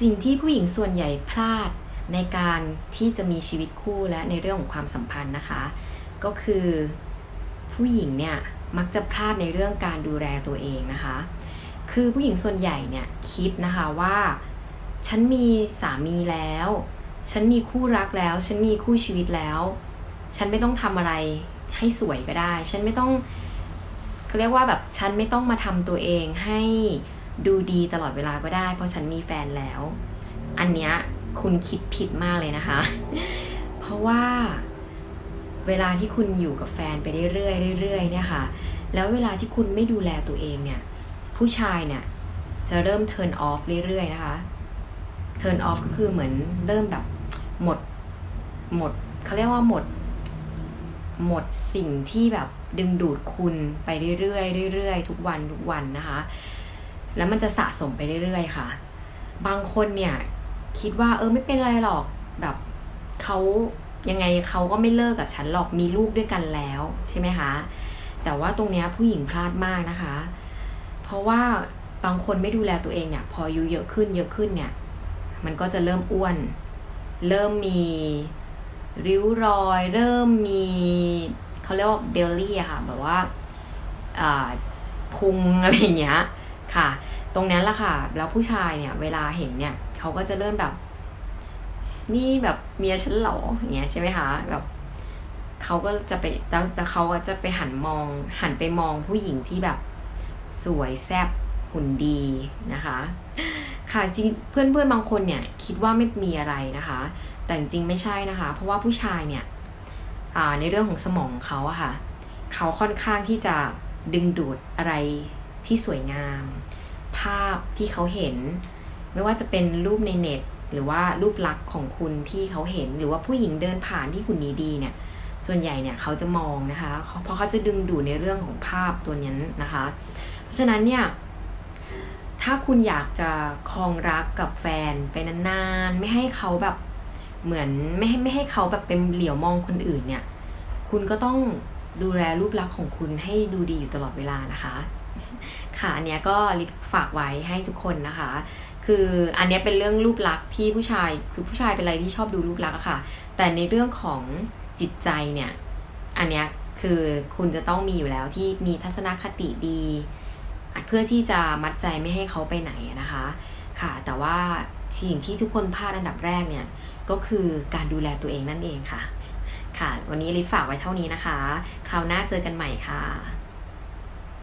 สิ่งที่ผู้หญิงส่วนใหญ่พลาดในการที่จะมีชีวิตคู่และในเรื่องของความสัมพันธ์นะคะ ก็คือผู้หญิงเนี่ยมักจะพลาดในเรื่องการดูแลตัวเองนะคะ คือผู้หญิงส่วนใหญ่เนี่ยคิดนะคะว่า ฉันมีสามีแล้ว ฉันมีคู่รักแล้ว ฉันมีคู่ชีวิตแล้ว ฉันไม่ต้องทำอะไรให้สวยก็ได้ ฉันไม่ต้องเขาเรียกว่าแบบฉันไม่ต้องมาทำตัวเองให้ ดูดีตลอดเวลาก็ได้ เพราะฉันมีแฟนแล้ว อันเนี้ยคุณคิดผิดมากเลยนะคะ เพราะว่าเวลาที่คุณอยู่กับแฟนไปเรื่อยๆเรื่อยๆเนี่ยค่ะ แล้วเวลาที่คุณไม่ดูแลตัวเองเนี่ย ผู้ชายเนี่ยจะเริ่ม turn off เรื่อยๆนะคะ turn off ก็คือเหมือนเริ่มแบบหมดหมดเขาเรียกว่าหมด หมดสิ่งที่แบบดึงดูดคุณไปเรื่อยๆเรื่อยๆทุกวันทุกวันนะคะ แล้วมันจะสะสมไปเรื่อยๆค่ะ บางคนเนี่ยคิดว่าเออไม่เป็นไรหรอกแบบเขายังไงเขาก็ไม่เลิกกับฉันหรอกมีลูกด้วยกันแล้วใช่ไหมคะ แต่ว่าตรงเนี้ยผู้หญิงพลาดมากนะคะ เพราะว่าบางคนไม่ดูแลตัวเองเนี่ยพออายุเยอะขึ้นเยอะขึ้นเนี่ย มันก็จะเริ่มอ้วน เริ่มมีริ้วรอย เริ่มมีเขาเรียกว่าเบลลี่อะค่ะแบบว่าพุงอะไรอย่างเงี้ย ค่ะ ตรงนั้นละค่ะ แล้วผู้ชายเนี่ย เวลาเห็นเนี่ยเขาก็จะเริ่มแบบ นี่แบบเมียฉันหรออย่างเงี้ยใช่ไหมคะแบบเขาก็จะไปแล้วแต่เขาก็จะไปหันมอง หันไปมองผู้หญิงที่แบบ สวยแซ่บหุ่นดีนะคะ ค่ะจริงเพื่อนเพื่อนบางคนเนี่ย คิดว่าไม่มีอะไรนะคะ แต่จริงไม่ใช่นะคะ เพราะว่าผู้ชายเนี่ยในเรื่องของสมองเขาอะค่ะ เขาค่อนข้างที่จะดึงดูดอะไร ที่สวยงาม ภาพที่เขาเห็น ไม่ว่าจะเป็นรูปในเน็ต หรือว่ารูปลักษณ์ของคุณที่เขาเห็น หรือว่าผู้หญิงเดินผ่านที่คุณนีดีเนี่ย ส่วนใหญ่เนี่ยเขาจะมองนะคะ เพราะเขาจะดึงดูดในเรื่องของภาพตัวนี้นะคะ เพราะฉะนั้นเนี่ยถ้าคุณอยากจะครองรักกับแฟนไปนานๆ ไม่ให้เขาแบบเหมือนไม่ให้ไม่ให้เขาแบบเป็นเหลียวมองคนอื่นเนี่ย คุณก็ต้องดูแลรูปลักษณ์ของคุณให้ดูดีอยู่ตลอดเวลานะคะ ค่ะอันเนี้ยก็ลิศฝากไว้ให้ทุกคนนะคะ คืออันเนี้ยเป็นเรื่องรูปลักษณ์ที่ผู้ชายคือผู้ชายเป็นอะไรที่ชอบดูรูปลักษณ์อะค่ะ แต่ในเรื่องของจิตใจเนี่ยอันเนี้ยคือคุณจะต้องมีอยู่แล้วที่มีทัศนคติดี เพื่อที่จะมัดใจไม่ให้เขาไปไหนนะคะ ค่ะ แต่ว่าสิ่งที่ทุกคนพลาดอันดับแรกเนี่ยก็คือการดูแลตัวเองนั่นเองค่ะ ค่ะ วันนี้ลิศฝากไว้เท่านี้นะคะ คราวหน้าเจอกันใหม่ค่ะ